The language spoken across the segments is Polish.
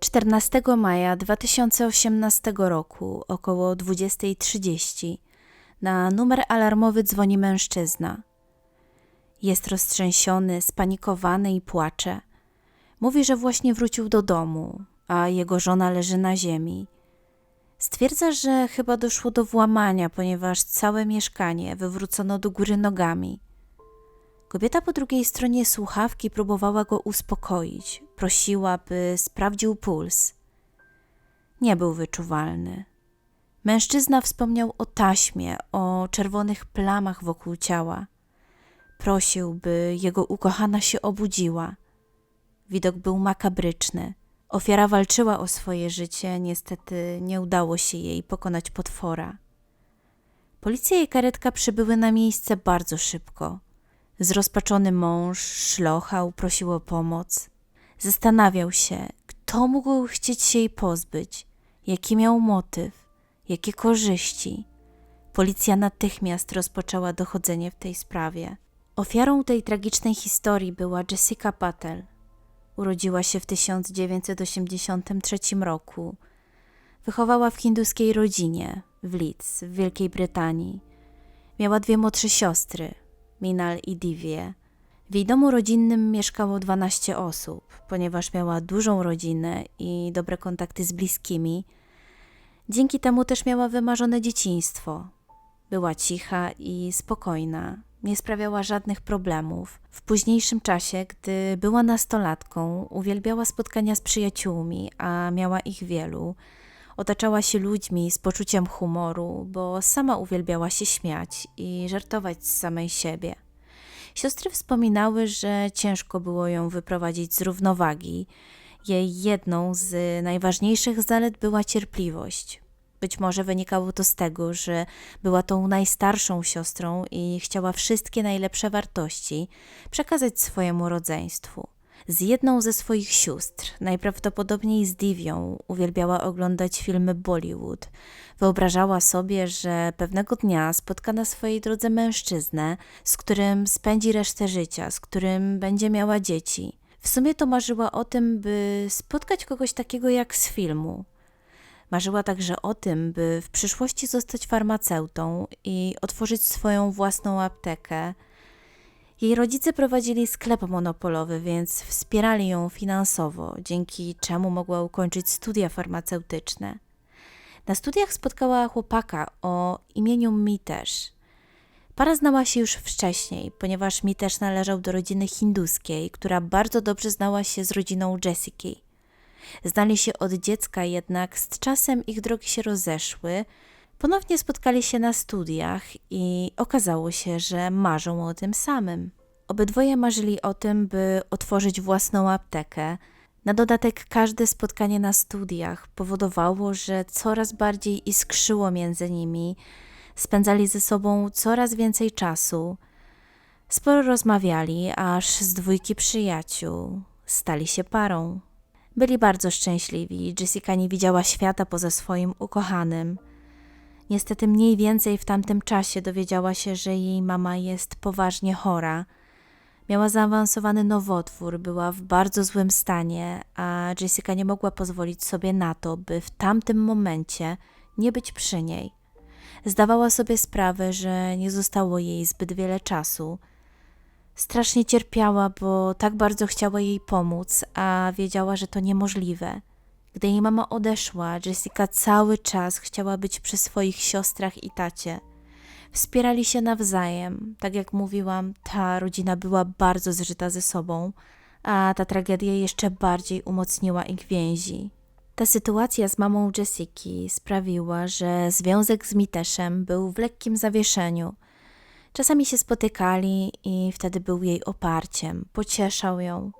14 maja 2018 roku około 20.30 na numer alarmowy dzwoni mężczyzna. Jest roztrzęsiony, spanikowany i płacze. Mówi, że właśnie wrócił do domu, a jego żona leży na ziemi. Stwierdza, że chyba doszło do włamania, ponieważ całe mieszkanie wywrócono do góry nogami. Kobieta po drugiej stronie słuchawki próbowała go uspokoić, prosiła, by sprawdził puls. Nie był wyczuwalny. Mężczyzna wspomniał o taśmie, o czerwonych plamach wokół ciała. Prosił, by jego ukochana się obudziła. Widok był makabryczny. Ofiara walczyła o swoje życie, niestety nie udało się jej pokonać potwora. Policja i karetka przybyły na miejsce bardzo szybko. Zrozpaczony mąż szlochał, prosił o pomoc. Zastanawiał się, kto mógł chcieć się jej pozbyć, jaki miał motyw, jakie korzyści. Policja natychmiast rozpoczęła dochodzenie w tej sprawie. Ofiarą tej tragicznej historii była Jessica Patel. Urodziła się w 1983 roku. Wychowała w hinduskiej rodzinie w Leeds w Wielkiej Brytanii. Miała dwie młodsze siostry, Minal i Divie. W jej domu rodzinnym mieszkało 12 osób, ponieważ miała dużą rodzinę i dobre kontakty z bliskimi. Dzięki temu też miała wymarzone dzieciństwo. Była cicha i spokojna, nie sprawiała żadnych problemów. W późniejszym czasie, gdy była nastolatką, uwielbiała spotkania z przyjaciółmi, a miała ich wielu. Otaczała się ludźmi z poczuciem humoru, bo sama uwielbiała się śmiać i żartować z samej siebie. Siostry wspominały, że ciężko było ją wyprowadzić z równowagi. Jej jedną z najważniejszych zalet była cierpliwość. Być może wynikało to z tego, że była tą najstarszą siostrą i chciała wszystkie najlepsze wartości przekazać swojemu rodzeństwu. Z jedną ze swoich sióstr, najprawdopodobniej z Divią, uwielbiała oglądać filmy Bollywood. Wyobrażała sobie, że pewnego dnia spotka na swojej drodze mężczyznę, z którym spędzi resztę życia, z którym będzie miała dzieci. W sumie to marzyła o tym, by spotkać kogoś takiego jak z filmu. Marzyła także o tym, by w przyszłości zostać farmaceutą i otworzyć swoją własną aptekę. Jej rodzice prowadzili sklep monopolowy, więc wspierali ją finansowo, dzięki czemu mogła ukończyć studia farmaceutyczne. Na studiach spotkała chłopaka o imieniu Mitesz. Para znała się już wcześniej, ponieważ Mitesz należał do rodziny hinduskiej, która bardzo dobrze znała się z rodziną Jessiki. Znali się od dziecka, jednak z czasem ich drogi się rozeszły. Ponownie spotkali się na studiach i okazało się, że marzą o tym samym. Obydwoje marzyli o tym, by otworzyć własną aptekę. Na dodatek każde spotkanie na studiach powodowało, że coraz bardziej iskrzyło między nimi. Spędzali ze sobą coraz więcej czasu. Sporo rozmawiali, aż z dwójki przyjaciół stali się parą. Byli bardzo szczęśliwi. Jessica nie widziała świata poza swoim ukochanym. Niestety mniej więcej w tamtym czasie dowiedziała się, że jej mama jest poważnie chora. Miała zaawansowany nowotwór, była w bardzo złym stanie, a Jessica nie mogła pozwolić sobie na to, by w tamtym momencie nie być przy niej. Zdawała sobie sprawę, że nie zostało jej zbyt wiele czasu. Strasznie cierpiała, bo tak bardzo chciała jej pomóc, a wiedziała, że to niemożliwe. Gdy jej mama odeszła, Jessica cały czas chciała być przy swoich siostrach i tacie. Wspierali się nawzajem. Tak jak mówiłam, ta rodzina była bardzo zżyta ze sobą, a ta tragedia jeszcze bardziej umocniła ich więzi. Ta sytuacja z mamą Jessiki sprawiła, że związek z Miteszem był w lekkim zawieszeniu. Czasami się spotykali i wtedy był jej oparciem, pocieszał ją.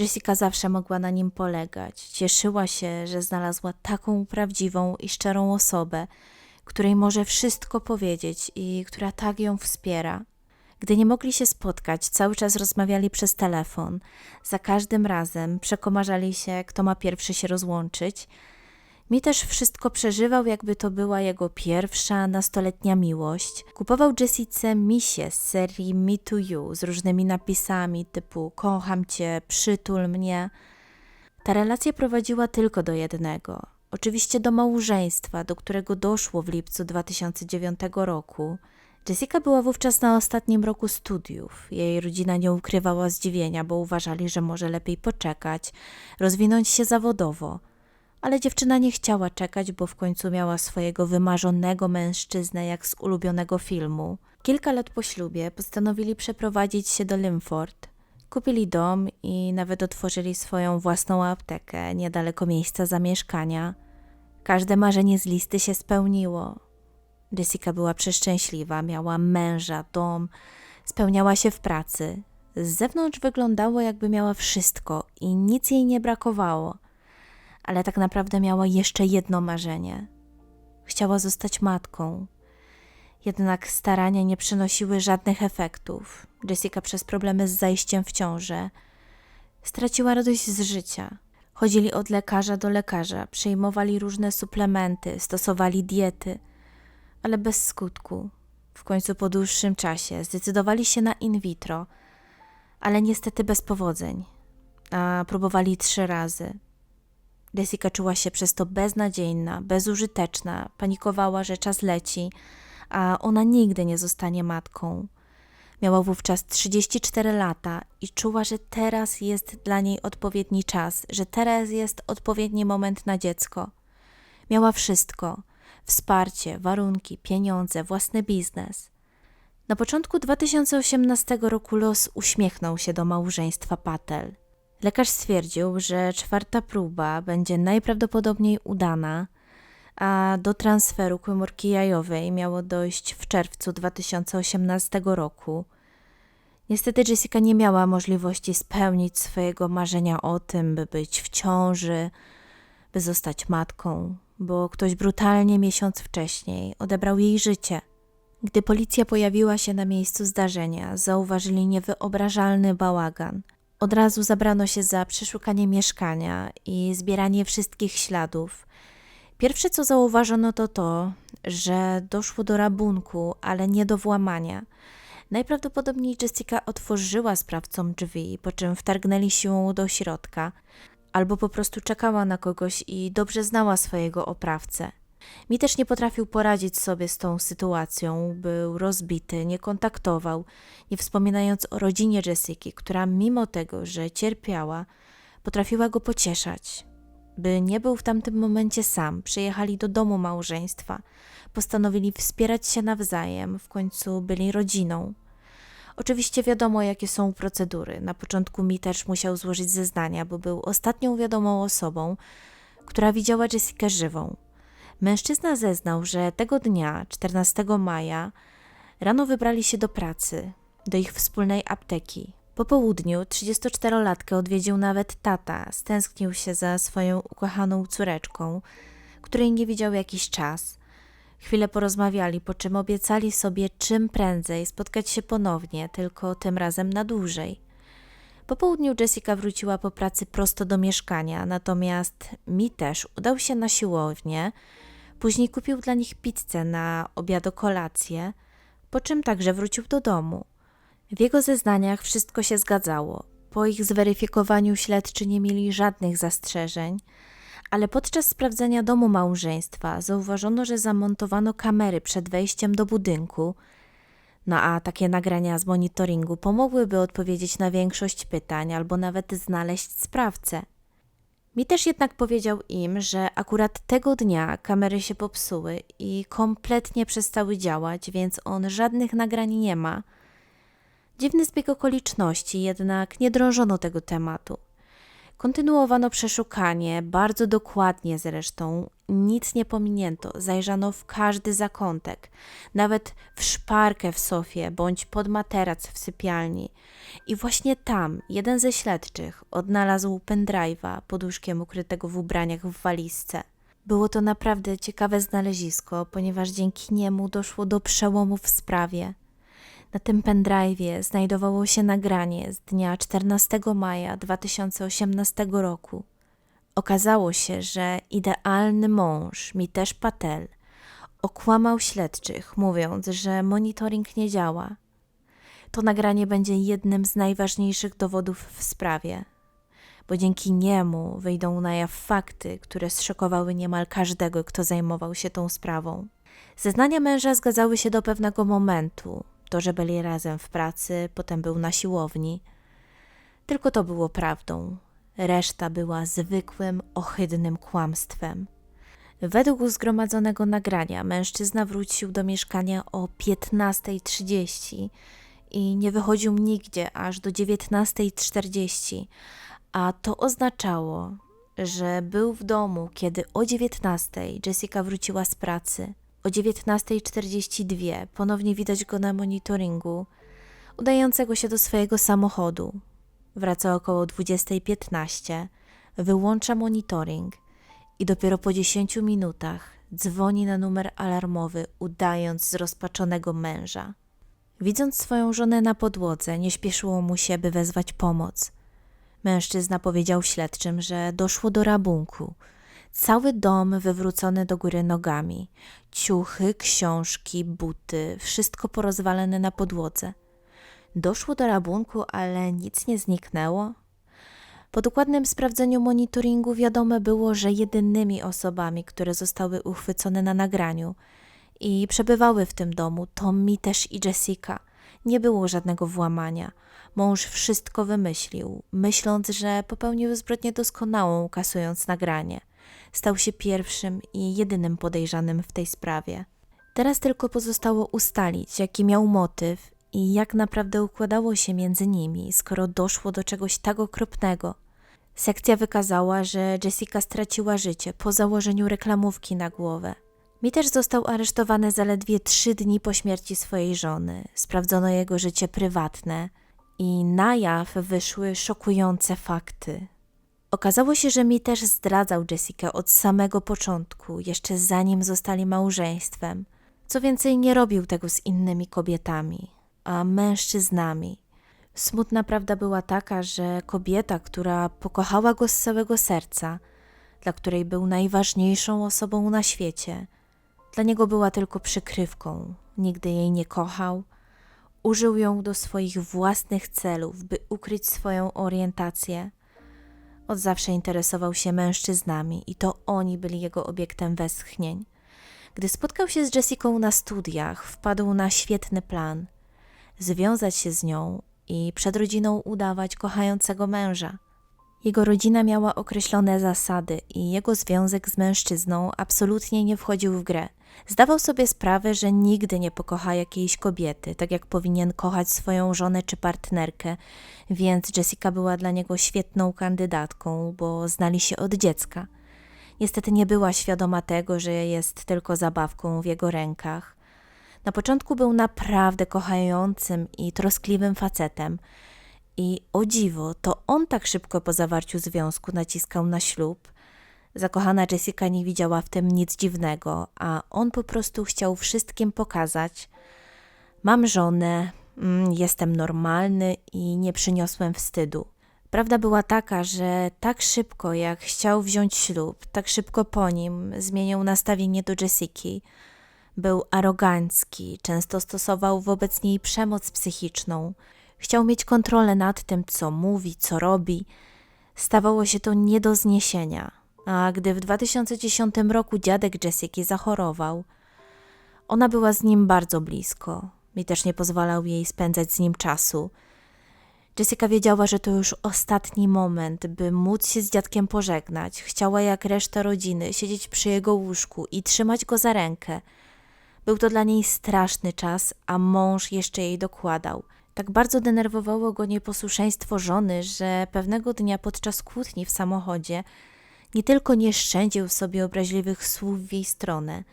Jessica zawsze mogła na nim polegać. Cieszyła się, że znalazła taką prawdziwą i szczerą osobę, której może wszystko powiedzieć i która tak ją wspiera. Gdy nie mogli się spotkać, cały czas rozmawiali przez telefon. Za każdym razem przekomarzali się, kto ma pierwszy się rozłączyć. Mi też wszystko przeżywał, jakby to była jego pierwsza nastoletnia miłość. Kupował Jessice misie z serii Me to You z różnymi napisami typu kocham cię, przytul mnie. Ta relacja prowadziła tylko do jednego. Oczywiście do małżeństwa, do którego doszło w lipcu 2009 roku. Jessica była wówczas na ostatnim roku studiów. Jej rodzina nie ukrywała zdziwienia, bo uważali, że może lepiej poczekać, rozwinąć się zawodowo. Ale dziewczyna nie chciała czekać, bo w końcu miała swojego wymarzonego mężczyznę, jak z ulubionego filmu. Kilka lat po ślubie postanowili przeprowadzić się do Limford. Kupili dom i nawet otworzyli swoją własną aptekę niedaleko miejsca zamieszkania. Każde marzenie z listy się spełniło. Jessica była przeszczęśliwa, miała męża, dom, spełniała się w pracy. Z zewnątrz wyglądało, jakby miała wszystko i nic jej nie brakowało, ale tak naprawdę miała jeszcze jedno marzenie. Chciała zostać matką. Jednak starania nie przynosiły żadnych efektów. Jessica przez problemy z zajściem w ciążę straciła radość z życia. Chodzili od lekarza do lekarza, przyjmowali różne suplementy, stosowali diety, ale bez skutku. W końcu po dłuższym czasie zdecydowali się na in vitro, ale niestety bez powodzeń. A próbowali trzy razy. Jessica czuła się przez to beznadziejna, bezużyteczna, panikowała, że czas leci, a ona nigdy nie zostanie matką. Miała wówczas 34 lata i czuła, że teraz jest dla niej odpowiedni czas, że teraz jest odpowiedni moment na dziecko. Miała wszystko: wsparcie, warunki, pieniądze, własny biznes. Na początku 2018 roku los uśmiechnął się do małżeństwa Patel. Lekarz stwierdził, że czwarta próba będzie najprawdopodobniej udana, a do transferu komórki jajowej miało dojść w czerwcu 2018 roku. Niestety Jessica nie miała możliwości spełnić swojego marzenia o tym, by być w ciąży, by zostać matką, bo ktoś brutalnie miesiąc wcześniej odebrał jej życie. Gdy policja pojawiła się na miejscu zdarzenia, zauważyli niewyobrażalny bałagan. Od razu zabrano się za przeszukanie mieszkania i zbieranie wszystkich śladów. Pierwsze co zauważono to to, że doszło do rabunku, ale nie do włamania. Najprawdopodobniej Jessica otworzyła sprawcom drzwi, po czym wtargnęli siłą do środka, albo po prostu czekała na kogoś i dobrze znała swojego oprawcę. Mi też nie potrafił poradzić sobie z tą sytuacją, był rozbity, nie kontaktował, nie wspominając o rodzinie Jessiki, która mimo tego, że cierpiała, potrafiła go pocieszać. By nie był w tamtym momencie sam, przyjechali do domu małżeństwa, postanowili wspierać się nawzajem, w końcu byli rodziną. Oczywiście wiadomo, jakie są procedury. Na początku mi też musiał złożyć zeznania, bo był ostatnią wiadomą osobą, która widziała Jessikę żywą. Mężczyzna zeznał, że tego dnia, 14 maja, rano wybrali się do pracy, do ich wspólnej apteki. Po południu 34-latkę odwiedził nawet tata, stęsknił się za swoją ukochaną córeczką, której nie widział jakiś czas. Chwilę porozmawiali, po czym obiecali sobie czym prędzej spotkać się ponownie, tylko tym razem na dłużej. Po południu Jessica wróciła po pracy prosto do mieszkania, natomiast mi też udał się na siłownię. Później kupił dla nich pizzę na obiad kolację, po czym także wrócił do domu. W jego zeznaniach wszystko się zgadzało. Po ich zweryfikowaniu śledczy nie mieli żadnych zastrzeżeń, ale podczas sprawdzenia domu małżeństwa zauważono, że zamontowano kamery przed wejściem do budynku. No a takie nagrania z monitoringu pomogłyby odpowiedzieć na większość pytań albo nawet znaleźć sprawcę. Mi też jednak powiedział im, że akurat tego dnia kamery się popsuły i kompletnie przestały działać, więc on żadnych nagrań nie ma. Dziwny zbieg okoliczności, jednak nie drążono tego tematu. Kontynuowano przeszukanie, bardzo dokładnie zresztą, nic nie pominięto, zajrzano w każdy zakątek, nawet w szparkę w sofie bądź pod materac w sypialni. I właśnie tam jeden ze śledczych odnalazł pendrive'a pod łóżkiem ukrytego w ubraniach w walizce. Było to naprawdę ciekawe znalezisko, ponieważ dzięki niemu doszło do przełomu w sprawie. Na tym pendrive'ie znajdowało się nagranie z dnia 14 maja 2018 roku. Okazało się, że idealny mąż, Mitesh Patel, okłamał śledczych, mówiąc, że monitoring nie działa. To nagranie będzie jednym z najważniejszych dowodów w sprawie. bo dzięki niemu wyjdą na jaw fakty, które zszokowały niemal każdego, kto zajmował się tą sprawą. Zeznania męża zgadzały się do pewnego momentu. To, że byli razem w pracy, potem był na siłowni. Tylko to było prawdą. Reszta była zwykłym, ohydnym kłamstwem. Według zgromadzonego nagrania mężczyzna wrócił do mieszkania o 15.30 i nie wychodził nigdzie aż do 19.40, a to oznaczało, że był w domu, kiedy o 19.00 Jessica wróciła z pracy. O 19.42 ponownie widać go na monitoringu, udającego się do swojego samochodu. Wraca około 20.15, wyłącza monitoring i dopiero po 10 minutach dzwoni na numer alarmowy, udając zrozpaczonego męża. Widząc swoją żonę na podłodze, nie śpieszyło mu się, by wezwać pomoc. Mężczyzna powiedział śledczym, że doszło do rabunku. Cały dom wywrócony do góry nogami, ciuchy, książki, buty, wszystko porozwalone na podłodze. Doszło do rabunku, ale nic nie zniknęło. Po dokładnym sprawdzeniu monitoringu wiadome było, że jedynymi osobami, które zostały uchwycone na nagraniu i przebywały w tym domu, to mi też i Jessica. Nie było żadnego włamania. Mąż wszystko wymyślił, myśląc, że popełnił zbrodnię doskonałą, kasując nagranie. Stał się pierwszym i jedynym podejrzanym w tej sprawie. Teraz tylko pozostało ustalić, jaki miał motyw i jak naprawdę układało się między nimi, skoro doszło do czegoś tak okropnego. Sekcja wykazała, że Jessica straciła życie po założeniu reklamówki na głowę. Mi też został aresztowany zaledwie trzy dni po śmierci swojej żony. Sprawdzono jego życie prywatne i na jaw wyszły szokujące fakty. Okazało się, że mi też zdradzał Jessica od samego początku, jeszcze zanim zostali małżeństwem. Co więcej, nie robił tego z innymi kobietami, mężczyznami. Smutna prawda była taka, że kobieta, która pokochała go z całego serca, dla której był najważniejszą osobą na świecie, dla niego była tylko przykrywką, nigdy jej nie kochał. Użył ją do swoich własnych celów, by ukryć swoją orientację. Od zawsze interesował się mężczyznami i to oni byli jego obiektem westchnień. Gdy spotkał się z Jessicą na studiach, wpadł na świetny plan związać się z nią i przed rodziną udawać kochającego męża. Jego rodzina miała określone zasady i jego związek z mężczyzną absolutnie nie wchodził w grę. Zdawał sobie sprawę, że nigdy nie pokocha jakiejś kobiety, tak jak powinien kochać swoją żonę czy partnerkę, więc Jessica była dla niego świetną kandydatką, bo znali się od dziecka. Niestety nie była świadoma tego, że jest tylko zabawką w jego rękach. Na początku był naprawdę kochającym i troskliwym facetem. I o dziwo, to on tak szybko po zawarciu związku naciskał na ślub. Zakochana Jessica nie widziała w tym nic dziwnego, a on po prostu chciał wszystkim pokazać: Mam żonę, mm, jestem normalny i nie przyniosłem wstydu. Prawda była taka, że tak szybko jak chciał wziąć ślub, tak szybko po nim zmienił nastawienie do Jessiki. Był arogancki, często stosował wobec niej przemoc psychiczną. Chciał mieć kontrolę nad tym, co mówi, co robi. Stawało się to nie do zniesienia. A gdy w 2010 roku dziadek Jessiki zachorował, ona była z nim bardzo blisko. Mi też nie pozwalał jej spędzać z nim czasu. Jessica wiedziała, że to już ostatni moment, by móc się z dziadkiem pożegnać. Chciała jak reszta rodziny siedzieć przy jego łóżku i trzymać go za rękę. Był to dla niej straszny czas, a mąż jeszcze jej dokładał. Tak bardzo denerwowało go nieposłuszeństwo żony, że pewnego dnia podczas kłótni w samochodzie nie tylko nie szczędził sobie obraźliwych słów w jej stronę,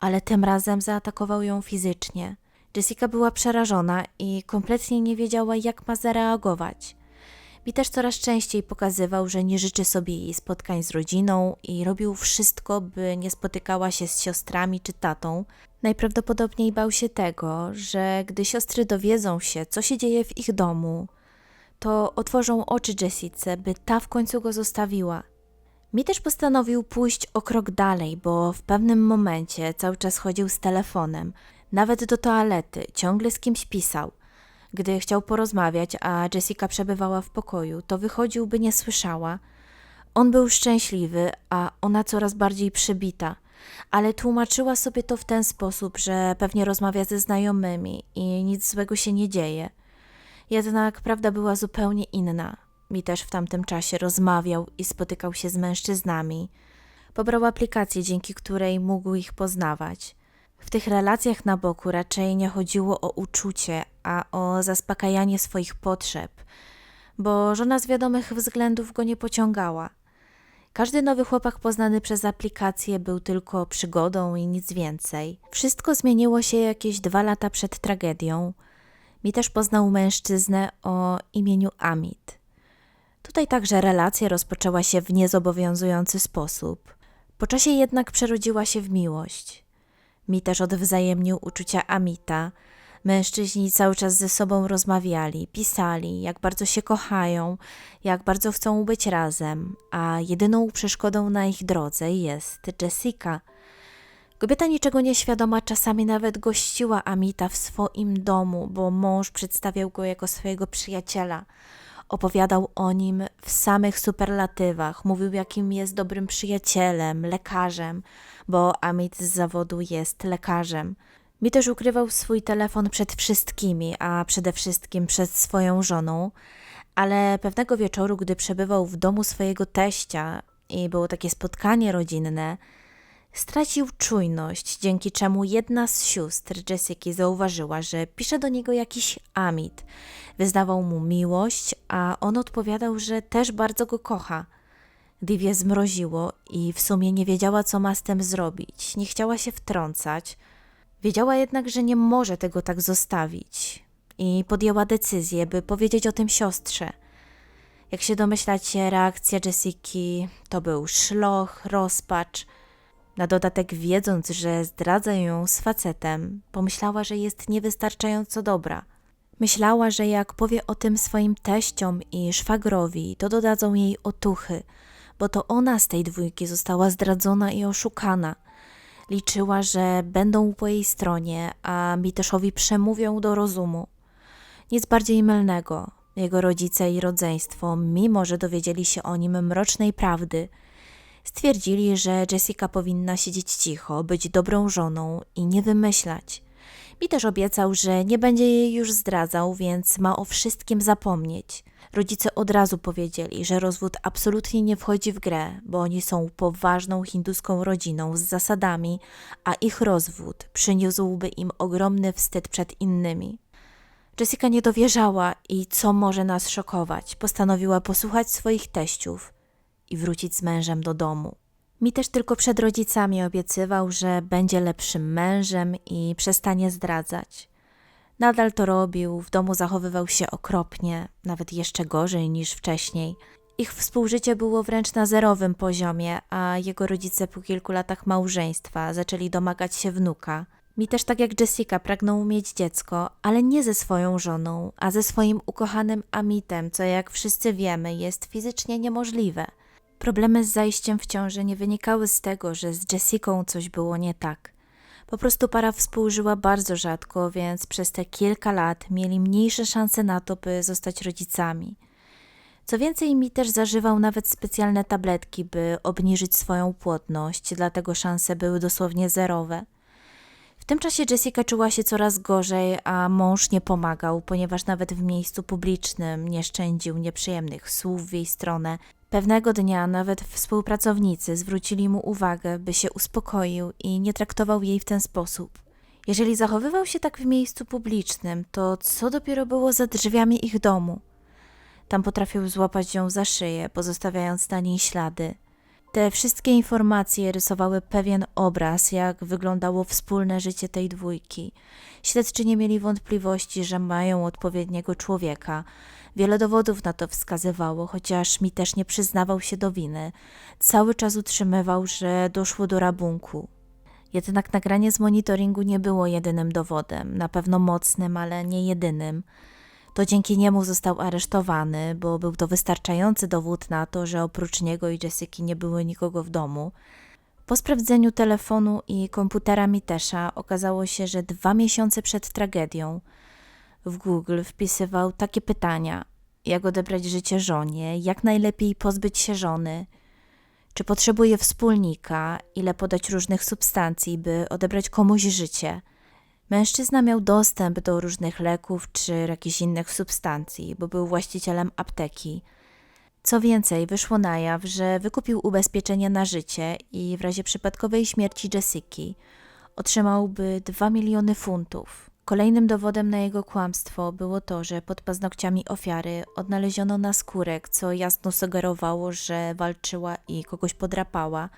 ale tym razem zaatakował ją fizycznie. Jessica była przerażona i kompletnie nie wiedziała, jak ma zareagować. Mi też coraz częściej pokazywał, że nie życzy sobie jej spotkań z rodziną i robił wszystko, by nie spotykała się z siostrami czy tatą. Najprawdopodobniej bał się tego, że gdy siostry dowiedzą się, co się dzieje w ich domu, to otworzą oczy Jessice, by ta w końcu go zostawiła. Mi też postanowił pójść o krok dalej, bo w pewnym momencie cały czas chodził z telefonem, nawet do toalety, ciągle z kimś pisał. Gdy chciał porozmawiać, a Jessica przebywała w pokoju, to wychodził, by nie słyszała. On był szczęśliwy, a ona coraz bardziej przybita, ale tłumaczyła sobie to w ten sposób, że pewnie rozmawia ze znajomymi i nic złego się nie dzieje. Jednak prawda była zupełnie inna. Mi też w tamtym czasie rozmawiał i spotykał się z mężczyznami. Pobrał aplikację, dzięki której mógł ich poznawać. W tych relacjach na boku raczej nie chodziło o uczucie, a o zaspokajanie swoich potrzeb, bo żona z wiadomych względów go nie pociągała. Każdy nowy chłopak poznany przez aplikację był tylko przygodą i nic więcej. Wszystko zmieniło się jakieś dwa lata przed tragedią. Mi też poznał mężczyznę o imieniu Amit. Tutaj także relacja rozpoczęła się w niezobowiązujący sposób. Po czasie jednak przerodziła się w miłość. Mi też odwzajemnił uczucia Amita. Mężczyźni cały czas ze sobą rozmawiali, pisali, jak bardzo się kochają, jak bardzo chcą być razem, a jedyną przeszkodą na ich drodze jest Jessica. Kobieta niczego nieświadoma czasami nawet gościła Amita w swoim domu, bo mąż przedstawiał go jako swojego przyjaciela. Opowiadał o nim w samych superlatywach, mówił jakim jest dobrym przyjacielem, lekarzem, bo Amit z zawodu jest lekarzem. Mi też ukrywał swój telefon przed wszystkimi, a przede wszystkim przed swoją żoną, ale pewnego wieczoru, gdy przebywał w domu swojego teścia i było takie spotkanie rodzinne, stracił czujność, dzięki czemu jedna z sióstr Jessica zauważyła, że pisze do niego jakiś Amit. Wyznawał mu miłość, a on odpowiadał, że też bardzo go kocha. Diwie zmroziło i w sumie nie wiedziała, co ma z tym zrobić. Nie chciała się wtrącać. Wiedziała jednak, że nie może tego tak zostawić i podjęła decyzję, by powiedzieć o tym siostrze. Jak się domyślacie, reakcja Jessiki to był szloch, rozpacz. Na dodatek, wiedząc, że zdradza ją z facetem, pomyślała, że jest niewystarczająco dobra. Myślała, że jak powie o tym swoim teściom i szwagrowi, to dodadzą jej otuchy, bo to ona z tej dwójki została zdradzona i oszukana. Liczyła, że będą po jej stronie, a Miteszowi przemówią do rozumu. Nic bardziej mylnego. Jego rodzice i rodzeństwo, mimo że dowiedzieli się o nim mrocznej prawdy, stwierdzili, że Jessica powinna siedzieć cicho, być dobrą żoną i nie wymyślać. Mi też obiecał, że nie będzie jej już zdradzał, więc ma o wszystkim zapomnieć. Rodzice od razu powiedzieli, że rozwód absolutnie nie wchodzi w grę, bo oni są poważną hinduską rodziną z zasadami, a ich rozwód przyniósłby im ogromny wstyd przed innymi. Jessica nie dowierzała i co może nas szokować, postanowiła posłuchać swoich teściów i wrócić z mężem do domu. Mi też tylko przed rodzicami obiecywał, że będzie lepszym mężem i przestanie zdradzać. Nadal to robił, w domu zachowywał się okropnie, nawet jeszcze gorzej niż wcześniej. Ich współżycie było wręcz na zerowym poziomie, a jego rodzice po kilku latach małżeństwa zaczęli domagać się wnuka. Mi też tak jak Jessica pragnął mieć dziecko, ale nie ze swoją żoną, a ze swoim ukochanym Amitem, co jak wszyscy wiemy jest fizycznie niemożliwe. Problemy z zajściem w ciążę nie wynikały z tego, że z Jessicą coś było nie tak. Po prostu para współżyła bardzo rzadko, więc przez te kilka lat mieli mniejsze szanse na to, by zostać rodzicami. Co więcej, mi też zażywał nawet specjalne tabletki, by obniżyć swoją płodność, dlatego szanse były dosłownie zerowe. W tym czasie Jessica czuła się coraz gorzej, a mąż nie pomagał, ponieważ nawet w miejscu publicznym nie szczędził nieprzyjemnych słów w jej stronę. Pewnego dnia nawet współpracownicy zwrócili mu uwagę, by się uspokoił i nie traktował jej w ten sposób. Jeżeli zachowywał się tak w miejscu publicznym, to co dopiero było za drzwiami ich domu? Tam potrafił złapać ją za szyję, pozostawiając na niej ślady. Te wszystkie informacje rysowały pewien obraz, jak wyglądało wspólne życie tej dwójki. Śledczy nie mieli wątpliwości, że mają odpowiedniego człowieka. Wiele dowodów na to wskazywało, chociaż mi też nie przyznawał się do winy. Cały czas utrzymywał, że doszło do rabunku. Jednak nagranie z monitoringu nie było jedynym dowodem, na pewno mocnym, ale nie jedynym. To dzięki niemu został aresztowany, bo był to wystarczający dowód na to, że oprócz niego i Jessica nie było nikogo w domu. Po sprawdzeniu telefonu i komputera Mitesza okazało się, że dwa miesiące przed tragedią w Google wpisywał takie pytania: jak odebrać życie żonie, jak najlepiej pozbyć się żony, czy potrzebuje wspólnika, ile podać różnych substancji, by odebrać komuś życie. Mężczyzna miał dostęp do różnych leków czy jakichś innych substancji, bo był właścicielem apteki. Co więcej, wyszło na jaw, że wykupił ubezpieczenie na życie i w razie przypadkowej śmierci Jessiki otrzymałby 2 miliony funtów. Kolejnym dowodem na jego kłamstwo było to, że pod paznokciami ofiary odnaleziono naskórek, co jasno sugerowało, że walczyła i kogoś podrapała.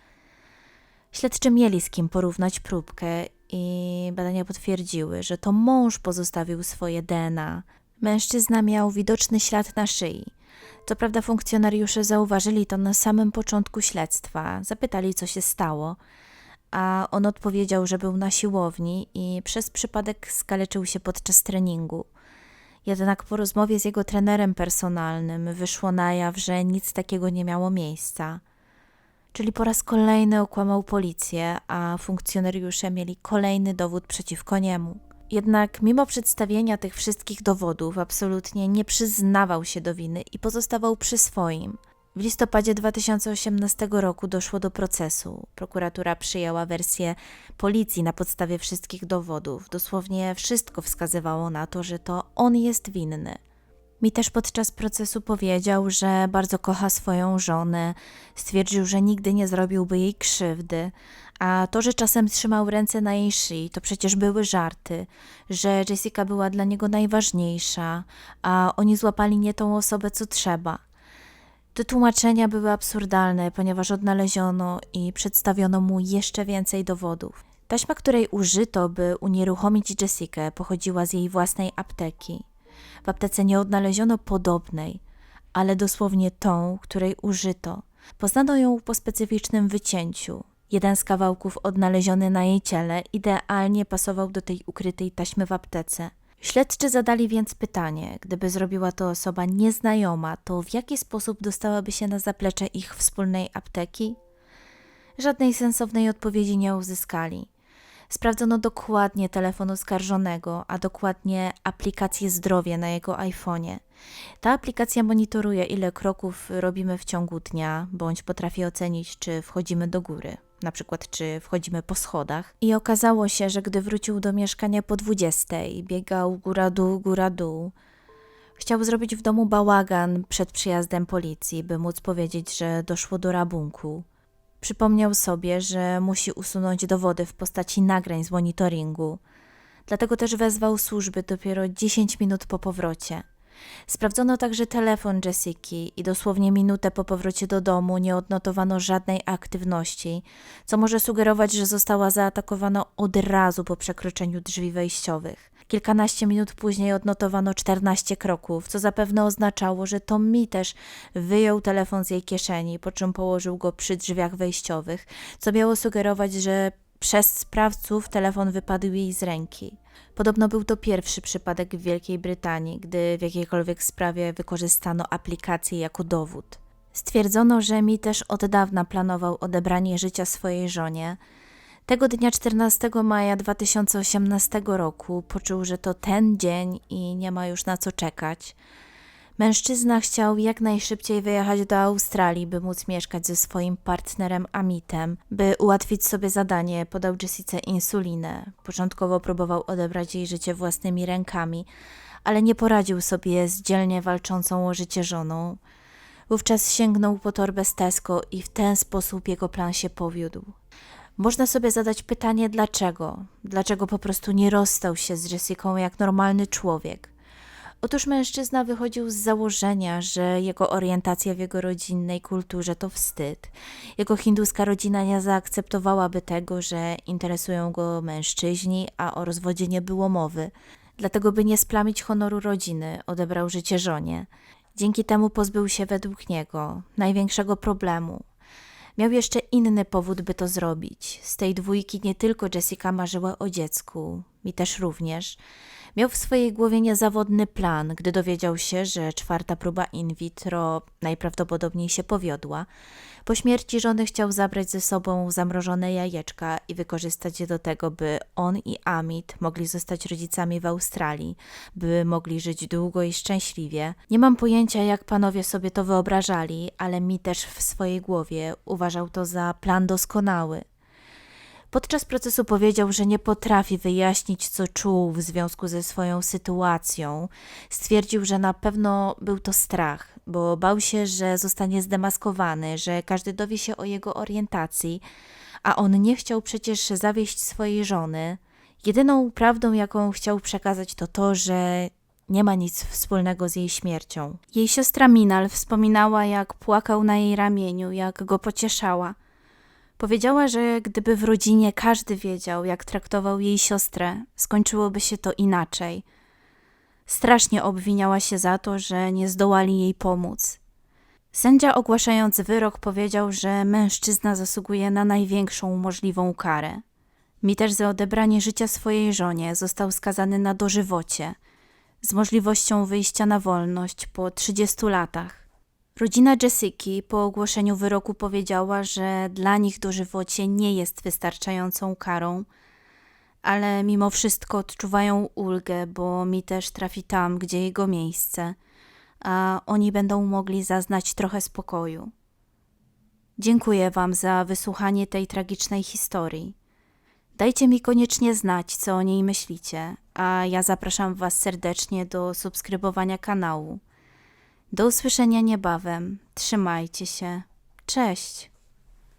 Śledczy mieli z kim porównać próbkę i badania potwierdziły, że to mąż pozostawił swoje DNA. Mężczyzna miał widoczny ślad na szyi. Co prawda funkcjonariusze zauważyli to na samym początku śledztwa, zapytali co się stało, a on odpowiedział, że był na siłowni i przez przypadek skaleczył się podczas treningu. Jednak po rozmowie z jego trenerem personalnym wyszło na jaw, że nic takiego nie miało miejsca. Czyli po raz kolejny okłamał policję, a funkcjonariusze mieli kolejny dowód przeciwko niemu. Jednak mimo przedstawienia tych wszystkich dowodów absolutnie nie przyznawał się do winy i pozostawał przy swoim. W listopadzie 2018 roku doszło do procesu. Prokuratura przyjęła wersję policji na podstawie wszystkich dowodów. Dosłownie wszystko wskazywało na to, że to on jest winny. Mi też podczas procesu powiedział, że bardzo kocha swoją żonę, stwierdził, że nigdy nie zrobiłby jej krzywdy, a to, że czasem trzymał ręce na jej szyi, to przecież były żarty, że Jessica była dla niego najważniejsza, a oni złapali nie tą osobę, co trzeba. Te tłumaczenia były absurdalne, ponieważ odnaleziono i przedstawiono mu jeszcze więcej dowodów. Taśma, której użyto, by unieruchomić Jessikę, pochodziła z jej własnej apteki. W aptece nie odnaleziono podobnej, ale dosłownie tą, której użyto. Poznano ją po specyficznym wycięciu. Jeden z kawałków odnaleziony na jej ciele idealnie pasował do tej ukrytej taśmy w aptece. Śledczy zadali więc pytanie, gdyby zrobiła to osoba nieznajoma, to w jaki sposób dostałaby się na zaplecze ich wspólnej apteki? Żadnej sensownej odpowiedzi nie uzyskali. Sprawdzono dokładnie telefon oskarżonego, a dokładnie aplikację zdrowie na jego iPhone'ie. Ta aplikacja monitoruje, ile kroków robimy w ciągu dnia, bądź potrafi ocenić, czy wchodzimy do góry, na przykład czy wchodzimy po schodach. I okazało się, że gdy wrócił do mieszkania po 20, biegał góra-dół, góra-dół. Chciał zrobić w domu bałagan przed przyjazdem policji, by móc powiedzieć, że doszło do rabunku. Przypomniał sobie, że musi usunąć dowody w postaci nagrań z monitoringu. Dlatego też wezwał służby dopiero 10 minut po powrocie. Sprawdzono także telefon Jessiki i dosłownie minutę po powrocie do domu nie odnotowano żadnej aktywności, co może sugerować, że została zaatakowana od razu po przekroczeniu drzwi wejściowych. Kilkanaście minut później odnotowano 14 kroków, co zapewne oznaczało, że Tommy też wyjął telefon z jej kieszeni, po czym położył go przy drzwiach wejściowych, co miało sugerować, że przez sprawców telefon wypadł jej z ręki. Podobno był to pierwszy przypadek w Wielkiej Brytanii, gdy w jakiejkolwiek sprawie wykorzystano aplikację jako dowód. Stwierdzono, że mi też od dawna planował odebranie życia swojej żonie. Tego dnia 14 maja 2018 roku poczuł, że to ten dzień i nie ma już na co czekać. Mężczyzna chciał jak najszybciej wyjechać do Australii, by móc mieszkać ze swoim partnerem Amitem. By ułatwić sobie zadanie, podał Jessice insulinę. Początkowo próbował odebrać jej życie własnymi rękami, ale nie poradził sobie z dzielnie walczącą o życie żoną. Wówczas sięgnął po torbę z Tesco i w ten sposób jego plan się powiódł. Można sobie zadać pytanie dlaczego? Dlaczego po prostu nie rozstał się z Jessicą jak normalny człowiek? Otóż mężczyzna wychodził z założenia, że jego orientacja w jego rodzinnej kulturze to wstyd. Jego hinduska rodzina nie zaakceptowałaby tego, że interesują go mężczyźni, a o rozwodzie nie było mowy. Dlatego, by nie splamić honoru rodziny, odebrał życie żonie. Dzięki temu pozbył się według niego największego problemu. Miał jeszcze inny powód, by to zrobić. Z tej dwójki nie tylko Jessica marzyła o dziecku, mi też również. Miał w swojej głowie niezawodny plan, gdy dowiedział się, że czwarta próba in vitro najprawdopodobniej się powiodła. Po śmierci żony chciał zabrać ze sobą zamrożone jajeczka i wykorzystać je do tego, by on i Amit mogli zostać rodzicami w Australii, by mogli żyć długo i szczęśliwie. Nie mam pojęcia, jak panowie sobie to wyobrażali, ale mi też w swojej głowie uważał to za plan doskonały. Podczas procesu powiedział, że nie potrafi wyjaśnić, co czuł w związku ze swoją sytuacją. Stwierdził, że na pewno był to strach, bo bał się, że zostanie zdemaskowany, że każdy dowie się o jego orientacji, a on nie chciał przecież zawieść swojej żony. Jedyną prawdą, jaką chciał przekazać, to to, że nie ma nic wspólnego z jej śmiercią. Jej siostra Minal wspominała, jak płakał na jej ramieniu, jak go pocieszała. Powiedziała, że gdyby w rodzinie każdy wiedział, jak traktował jej siostrę, skończyłoby się to inaczej. Strasznie obwiniała się za to, że nie zdołali jej pomóc. Sędzia ogłaszając wyrok powiedział, że mężczyzna zasługuje na największą możliwą karę. Mi też za odebranie życia swojej żonie został skazany na dożywocie, z możliwością wyjścia na wolność po 30 latach. Rodzina Jessiki po ogłoszeniu wyroku powiedziała, że dla nich dożywocie nie jest wystarczającą karą, ale mimo wszystko odczuwają ulgę, bo mi też trafi tam, gdzie jego miejsce, a oni będą mogli zaznać trochę spokoju. Dziękuję Wam za wysłuchanie tej tragicznej historii. Dajcie mi koniecznie znać, co o niej myślicie, a ja zapraszam Was serdecznie do subskrybowania kanału. Do usłyszenia niebawem. Trzymajcie się. Cześć.